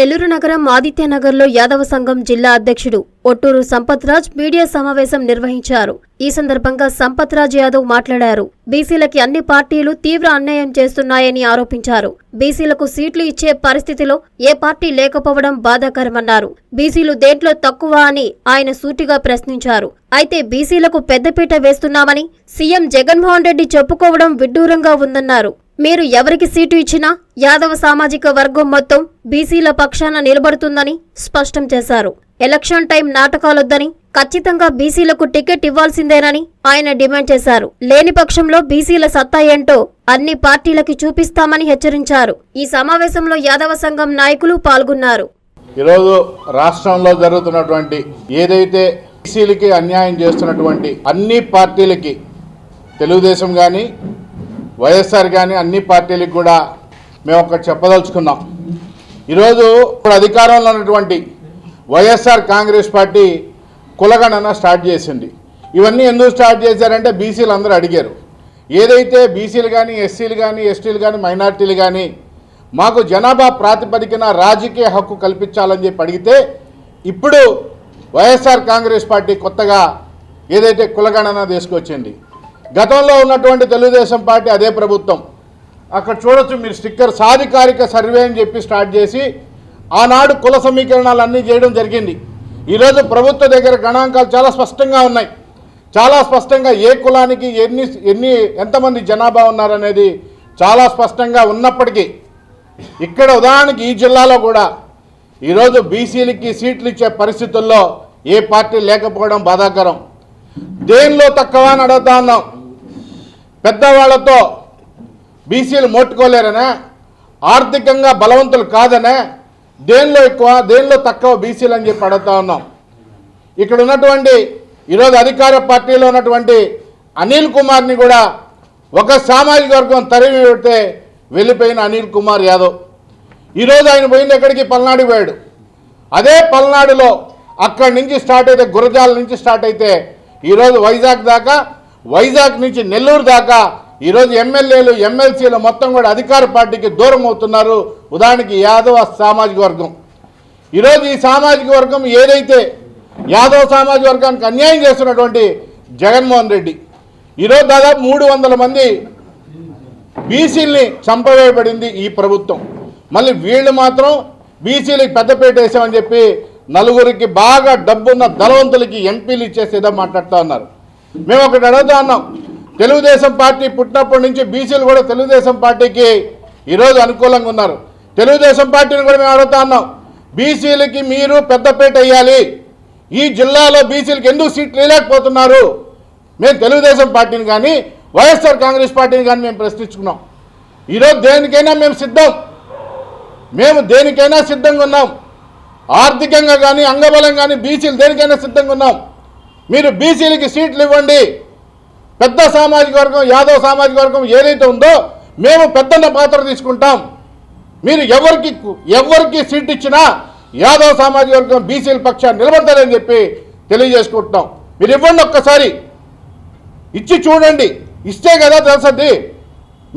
నెల్లూరు నగరం ఆదిత్యనగర్లో యాదవ సంఘం జిల్లా అధ్యక్షుడు ఒట్టూరు సంపత్రాజ్ మీడియా సమావేశం నిర్వహించారు. ఈ సందర్భంగా సంపత్రాజ్ యాదవ్ మాట్లాడారు. బీసీలకి అన్ని పార్టీలు తీవ్ర అన్యాయం చేస్తున్నాయని ఆరోపించారు. బీసీలకు సీట్లు ఇచ్చే పరిస్థితిలో ఏ పార్టీ లేకపోవడం బాధాకరమన్నారు. బీసీలు దేంట్లో తక్కువ అని ఆయన సూటిగా ప్రశ్నించారు. అయితే బీసీలకు పెద్దపీట వేస్తున్నామని సీఎం జగన్మోహన్ రెడ్డి చెప్పుకోవడం విడ్డూరంగా ఉందన్నారు. మీరు ఎవరికి సీటు ఇచ్చినా యాదవ సామాజిక వర్గం మొత్తం బీసీల పక్షాన నిలబడుతుందని స్పష్టం చేశారు. ఎలక్షన్ టైం నాటకాలొద్దని ఖచ్చితంగా బీసీలకు టికెట్ ఇవ్వాల్సిందేనని ఆయన డిమాండ్ చేశారు. లేని పక్షంలో బీసీల సత్తా ఏంటో అన్ని పార్టీలకి చూపిస్తామని హెచ్చరించారు. ఈ సమావేశంలో యాదవ సంఘం నాయకులు పాల్గొన్నారు. ఈరోజు రాష్ట్రంలో జరుగుతున్నటువంటి ఏదైతే బీసీలకి అన్యాయం చేస్తున్నటువంటి అన్ని పార్టీలకి తెలుగుదేశం కానీ వైఎస్ఆర్ కానీ అన్ని పార్టీలకు కూడా మేము ఒకటి చెప్పదలుచుకున్నాం. ఈరోజు ఇప్పుడు అధికారంలో ఉన్నటువంటి వైఎస్ఆర్ కాంగ్రెస్ పార్టీ కులగణన స్టార్ట్ చేసింది. ఇవన్నీ ఎందుకు స్టార్ట్ చేశారంటే బీసీలు అందరూ అడిగారు. ఏదైతే బీసీలు కానీ ఎస్సీలు కానీ ఎస్టీలు కానీ మైనార్టీలు కానీ మాకు జనాభా ప్రాతిపదికన రాజకీయ హక్కు కల్పించాలని చెప్పి అడిగితే ఇప్పుడు వైఎస్ఆర్ కాంగ్రెస్ పార్టీ కొత్తగా ఏదైతే కులగణన తీసుకొచ్చింది గతంలో ఉన్నటువంటి తెలుగుదేశం పార్టీ అదే ప్రభుత్వం. అక్కడ చూడొచ్చు మీరు స్టిక్కర్ సాధికారిక సర్వే అని చెప్పి స్టార్ట్ చేసి ఆనాడు కుల సమీకరణాలు అన్నీ చేయడం జరిగింది. ఈరోజు ప్రభుత్వ దగ్గర గణాంకాలు చాలా స్పష్టంగా ఉన్నాయి. చాలా స్పష్టంగా ఏ కులానికి ఎన్ని ఎన్ని ఎంతమంది జనాభా ఉన్నారనేది చాలా స్పష్టంగా ఉన్నప్పటికీ ఇక్కడ ఉదాహరణకి ఈ జిల్లాలో కూడా ఈరోజు బీసీలకి సీట్లు ఇచ్చే పరిస్థితుల్లో ఏ పార్టీ లేకపోవడం బాధాకరం. దేనిలో తక్కువ అని అడుగుతా ఉన్నాం? పెద్దవాళ్ళతో బీసీలు మోట్టుకోలేరనే ఆర్థికంగా బలవంతులు కాదనే దేనిలో ఎక్కువ దేనిలో తక్కువ బీసీలు అని చెప్పి అడుగుతా ఉన్నాం. ఇక్కడ ఉన్నటువంటి ఈరోజు అధికార పార్టీలో ఉన్నటువంటి అనిల్ కుమార్ని కూడా ఒక సామాజిక వర్గం తరిమి పెడితే వెళ్ళిపోయిన అనిల్ కుమార్ యాదవ్. ఈరోజు ఆయన పోయింది ఎక్కడికి? పల్నాడు పోయాడు. అదే పల్నాడులో అక్కడి నుంచి స్టార్ట్ అయితే గురజాల నుంచి స్టార్ట్ అయితే ఈరోజు వైజాగ్ దాకా వైజాగ్ నుంచి నెల్లూరు దాకా ఈరోజు ఎమ్మెల్యేలు ఎమ్మెల్సీలు మొత్తం కూడా అధికార పార్టీకి దూరం అవుతున్నారు. ఉదాహరణకి యాదవ సామాజిక వర్గం. ఈరోజు ఈ సామాజిక వర్గం ఏదైతే యాదవ సామాజిక వర్గానికి అన్యాయం చేస్తున్నటువంటి జగన్మోహన్ రెడ్డి ఈరోజు దాదాపు మూడు వందల మంది బీసీల్ని చంపవేయబడింది ఈ ప్రభుత్వం. మళ్ళీ వీళ్ళు మాత్రం బీసీలకి పెద్దపేట వేసామని చెప్పి నలుగురికి బాగా డబ్బున్న ధనవంతులకి ఎంపీలు ఇచ్చేసేదో మాట్లాడుతూ ఉన్నారు. మేము ఒకటి అడుగుతా అన్నాం. తెలుగుదేశం పార్టీ పుట్టినప్పటి నుంచి బీసీలు కూడా తెలుగుదేశం పార్టీకి ఈరోజు అనుకూలంగా ఉన్నారు. తెలుగుదేశం పార్టీని కూడా మేము అడుగుతా అన్నాం. బీసీలకి మీరు పెద్దపేట వేయాలి. ఈ జిల్లాలో బీసీలకు ఎందుకు సీట్లు వేయలేకపోతున్నారు? మేము తెలుగుదేశం పార్టీని కానీ వైఎస్ఆర్ కాంగ్రెస్ పార్టీని కానీ మేము ప్రశ్నించుకున్నాం. ఈరోజు దేనికైనా మేము సిద్ధం. మేము దేనికైనా సిద్ధంగా ఉన్నాం. ఆర్థికంగా కానీ అంగబలం కానీ బీసీలు దేనికైనా సిద్ధంగా ఉన్నాం. మీరు బీసీలకి సీట్లు ఇవ్వండి. పెద్ద సామాజిక వర్గం యాదవ్ సామాజిక వర్గం ఏదైతే ఉందో మేము పెద్దన్న పాత్ర తీసుకుంటాం. మీరు ఎవరికి ఎవరికి సీట్ ఇచ్చినా యాదవ్ సామాజిక వర్గం బీసీల పక్షాన్ని నిలబడతారని చెప్పి తెలియజేసుకుంటున్నాం. మీరు ఇవ్వండి ఒక్కసారి. ఇచ్చి చూడండి. ఇస్తే కదా తెలుసద్ది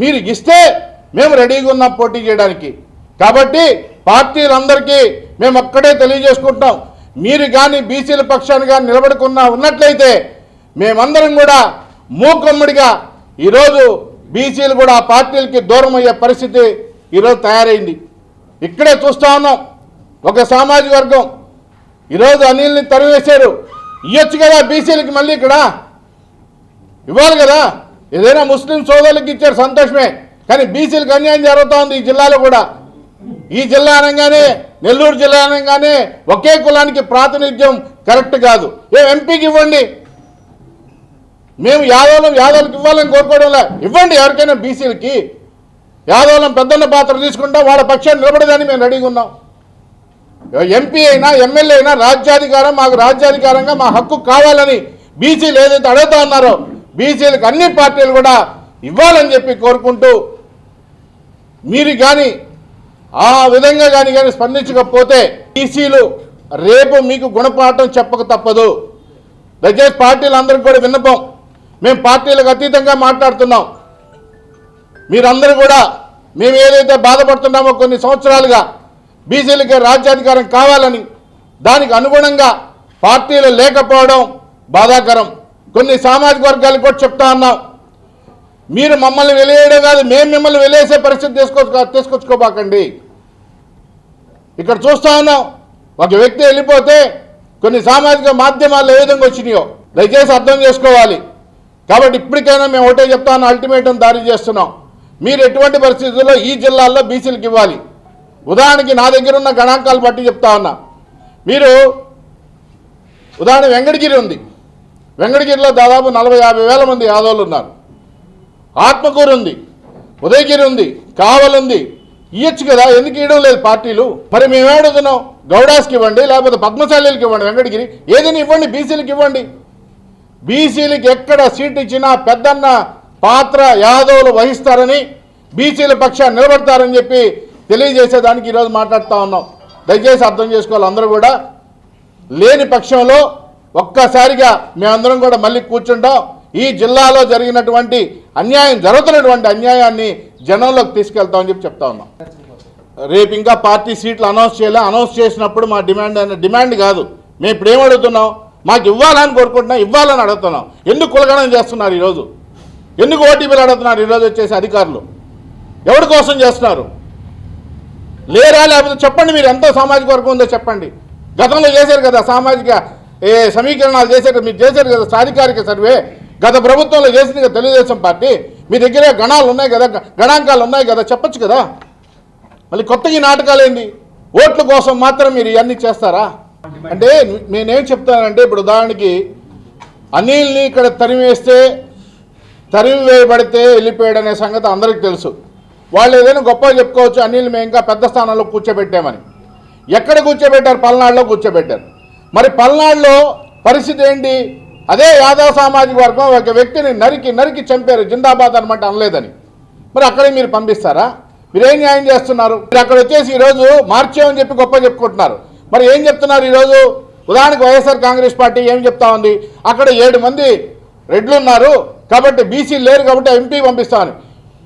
మీరు ఇస్తే మేము రెడీగా ఉన్నాం పోటీ చేయడానికి. కాబట్టి పార్టీలందరికీ మేము అక్కడే తెలియజేసుకుంటాం మీరు కానీ బీసీల పక్షాన్ని కానీ నిలబడుకున్నా ఉన్నట్లయితే మేమందరం కూడా మూకమ్మడిగా ఈరోజు బీసీలు కూడా ఆ పార్టీలకి దూరం అయ్యే పరిస్థితి ఈరోజు తయారైంది. ఇక్కడే చూస్తా ఉన్నాం. ఒక సామాజిక వర్గం ఈరోజు అనిల్ని తరివేశారు ఇవ్వచ్చు కదా బీసీలకి మళ్ళీ ఇక్కడ? ఇవ్వాలి కదా? ఏదైనా ముస్లిం సోదరులకు ఇచ్చారు సంతోషమే. కానీ బీసీలకు అన్యాయం జరుగుతూ ఉంది ఈ జిల్లాలో కూడా. ఈ జిల్లా అనగానే నెల్లూరు జిల్లా అనగానే ఒకే కులానికి ప్రాతినిధ్యం కరెక్ట్ కాదు. ఏ ఎంపీకి ఇవ్వండి? మేము యాదవులం యాదవులకు ఇవ్వాలని కోరుకోవడంలా ఇవ్వండి ఎవరికైనా బీసీలకి. యాదవులం పెద్దన్న పాత్ర తీసుకుంటా వాళ్ళ పక్షాన్ని నిలబడదని మేము రెడీగా ఉన్నాం. ఎంపీ అయినా ఎమ్మెల్యే అయినా రాజ్యాధికారం మాకు రాజ్యాధికారంగా మా హక్కు కావాలని బీసీలు ఏదైతే అడుగుతా ఉన్నారో బీసీలకు అన్ని పార్టీలు కూడా ఇవ్వాలని చెప్పి కోరుకుంటూ మీరు కానీ ఆ విధంగా కానీ కానీ స్పందించకపోతే టీసీలు రేపు మీకు గుణపాఠం చెప్పక తప్పదు. దయచేసి పార్టీలందరికీ కూడా విన్నపం. మేము పార్టీలకు అతీతంగా మాట్లాడుతున్నాం. మీరందరూ కూడా మేము ఏదైతే బాధపడుతున్నామో కొన్ని సంవత్సరాలుగా బీసీలకి రాజ్యాధికారం కావాలని దానికి అనుగుణంగా పార్టీలు లేకపోవడం బాధాకరం. కొన్ని సామాజిక వర్గాలకు కూడా చెప్తా ఉన్నాం. మీరు మమ్మల్ని వెలివేయడం కాదు మేము మిమ్మల్ని వెలేసే పరిస్థితి తీసుకొచ్చుకో తీసుకొచ్చుకోబాకండి. ఇక్కడ చూస్తా ఉన్నాం. ఒక వ్యక్తి వెళ్ళిపోతే కొన్ని సామాజిక మాధ్యమాలు ఏ విధంగా వచ్చినాయో దయచేసి అర్థం చేసుకోవాలి. కాబట్టి ఇప్పటికైనా మేము ఒకటే చెప్తాను అల్టిమేటం దారి చేస్తున్నాం. మీరు ఎటువంటి పరిస్థితుల్లో ఈ జిల్లాల్లో బీసీలకు ఇవ్వాలి? ఉదాహరణకి నా దగ్గర ఉన్న గణాంకాలు బట్టి చెప్తా ఉన్నా. మీరు ఉదాహరణ వెంకటగిరి ఉంది. వెంకటగిరిలో దాదాపు నలభై యాభై వేల మంది యాదవులు ఉన్నారు. ఆత్మకూరు ఉంది. ఉదయగిరి ఉంది. కావలుంది ఇవ్వచ్చు కదా? ఎందుకు ఇవ్వడం లేదు పార్టీలు? మరి మేము ఏడుతున్నాం గౌడాస్కి ఇవ్వండి లేకపోతే పద్మశాలీలకు ఇవ్వండి వెంకటగిరి. ఏదైనా ఇవ్వండి బీసీలకు ఇవ్వండి. బీసీలకు ఎక్కడ సీట్ ఇచ్చినా పెద్దన్న పాత్ర యాదవులు వహిస్తారని బీసీల పక్షాన్ని నిలబడతారని చెప్పి తెలియజేసేదానికి ఈరోజు మాట్లాడుతూ ఉన్నాం. దయచేసి అర్థం చేసుకోవాలి అందరూ కూడా. లేని పక్షంలో ఒక్కసారిగా మేమందరం కూడా మళ్ళీ కూర్చుంటాం. ఈ జిల్లాలో జరిగినటువంటి అన్యాయం జరుగుతున్నటువంటి అన్యాయాన్ని జనంలోకి తీసుకెళ్తామని చెప్పి చెప్తా ఉన్నాం. రేపు ఇంకా పార్టీ సీట్లు అనౌన్స్ చేయలే? అనౌన్స్ చేసినప్పుడు మా డిమాండ్ అనే డిమాండ్ కాదు. మేము ఇప్పుడు ఏం అడుగుతున్నాం? మాకు ఇవ్వాలని కోరుకుంటున్నాం ఇవ్వాలని అడుగుతున్నాం. ఎందుకు కులగణం చేస్తున్నారు ఈరోజు? ఎందుకు ఓటీపీలు అడుగుతున్నారు? ఈరోజు వచ్చేసి అధికారులు. ఎవరి కోసం చేస్తున్నారు? లేరా లేకపోతే చెప్పండి మీరు ఎంతో సామాజిక వర్గం ఉందో చెప్పండి. గతంలో చేశారు కదా సామాజిక ఏ సమీకరణాలు చేశారు మీరు చేశారు కదా సాధికారిక సర్వే. గత ప్రభుత్వంలో చేసింది కదా తెలుగుదేశం పార్టీ. మీ దగ్గర గణాలు ఉన్నాయి కదా గణాంకాలు ఉన్నాయి కదా చెప్పొచ్చు కదా? మళ్ళీ కొత్త ఈ నాటకాలు ఏంది ఓట్ల కోసం మాత్రం మీరు ఇవన్నీ చేస్తారా? అంటే నేనేం చెప్తానంటే ఇప్పుడు ఉదాహరణకి అనిల్ని ఇక్కడ తరిమేస్తే తరిమి వేయబడితే వెళ్ళిపోయాడు అనే సంగతి అందరికీ తెలుసు. వాళ్ళు ఏదైనా గొప్పగా చెప్పుకోవచ్చు అనిల్ మేము ఇంకా పెద్ద స్థానంలో కూర్చోబెట్టామని. ఎక్కడ కూర్చోబెట్టారు? పల్నాడులో కూర్చోబెట్టారు. మరి పల్నాడులో పరిస్థితి ఏంటి? అదే యాదవ సామాజిక వర్గం ఒక వ్యక్తిని నరికి నరికి చంపారు. జిందాబాద్ అనమాట అనలేదని. మరి అక్కడే మీరు పంపిస్తారా? మీరు ఏం న్యాయం చేస్తున్నారు? మీరు అక్కడ వచ్చేసి ఈరోజు మార్చామని చెప్పి గొప్ప చెప్పుకుంటున్నారు. మరి ఏం చెప్తున్నారు ఈరోజు ఉదాహరణకు వైఎస్ఆర్ కాంగ్రెస్ పార్టీ ఏం చెప్తా ఉంది? అక్కడ ఏడు మంది రెడ్లు ఉన్నారు. కాబట్టి బీసీ లేరు కాబట్టి ఎంపీ పంపిస్తామని.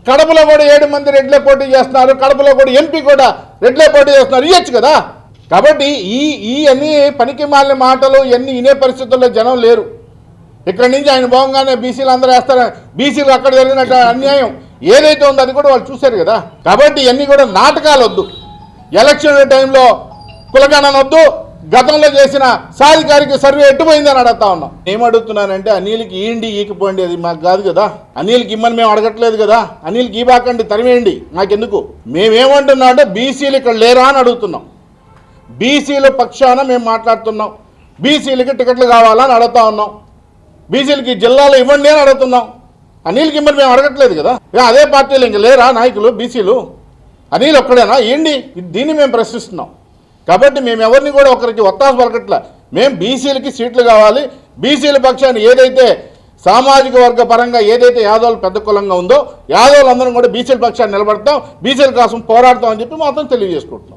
కడపలో కూడా ఏడు మంది రెడ్లే పోటీ చేస్తున్నారు. కడపలో కూడా ఎంపీ కూడా రెడ్లే పోటీ చేస్తున్నారు. ఇవ్వచ్చు కదా? కాబట్టి ఈ ఈ అన్ని పనికి మాలిన మాటలు ఇవన్నీ ఇనే పరిస్థితుల్లో జనం లేరు. ఇక్కడ నుంచి ఆయన పోగానే బీసీలు అందరూ వేస్తారు? బీసీలు అక్కడ జరిగిన అన్యాయం ఏదైతే ఉందో అది కూడా వాళ్ళు చూశారు కదా. కాబట్టి ఇవన్నీ కూడా నాటకాలు వద్దు. ఎలక్షన్ టైంలో కులగణన వద్దు. గతంలో చేసిన సాధికారిక సర్వే ఎట్టుపోయిందని అడుగుతా ఉన్నాం. ఏం అడుగుతున్నానంటే అనిల్కి ఈండి ఈకిపోండి అది మాకు కాదు కదా. అనిల్కి ఇమ్మని మేము అడగట్లేదు కదా. అనిల్కి ఈబాకండి తరివేయండి మాకెందుకు? మేమేమంటున్నాం అంటే బీసీలు ఇక్కడ లేరా అని అడుగుతున్నాం. బీసీల పక్షాన మేము మాట్లాడుతున్నాం. బీసీలకి టికెట్లు కావాలని అడుగుతా ఉన్నాం. బీసీలకి జిల్లాలో ఇవ్వండి అని అడుగుతున్నాం. అనిల్కి ఇమ్మని మేము అడగట్లేదు కదా. అదే పార్టీలు ఇంక లేరా? నాయకులు బీసీలు? అనిల్ ఒక్కడేనా? ఏంటి? దీన్ని మేము ప్రశ్నిస్తున్నాం. కాబట్టి మేము ఎవరిని కూడా ఒకరికి ఒత్తాస పలకట్లే. మేము బీసీలకి సీట్లు కావాలి. బీసీల పక్షాన్ని ఏదైతే సామాజిక వర్గ పరంగా ఏదైతే యాదవులు పెద్ద కులంగా ఉందో యాదవులందరం కూడా బీసీల పక్షాన్ని నిలబడతాం. బీసీల కోసం పోరాడతాం అని చెప్పి మాత్రం తెలియజేసుకుంటున్నాం.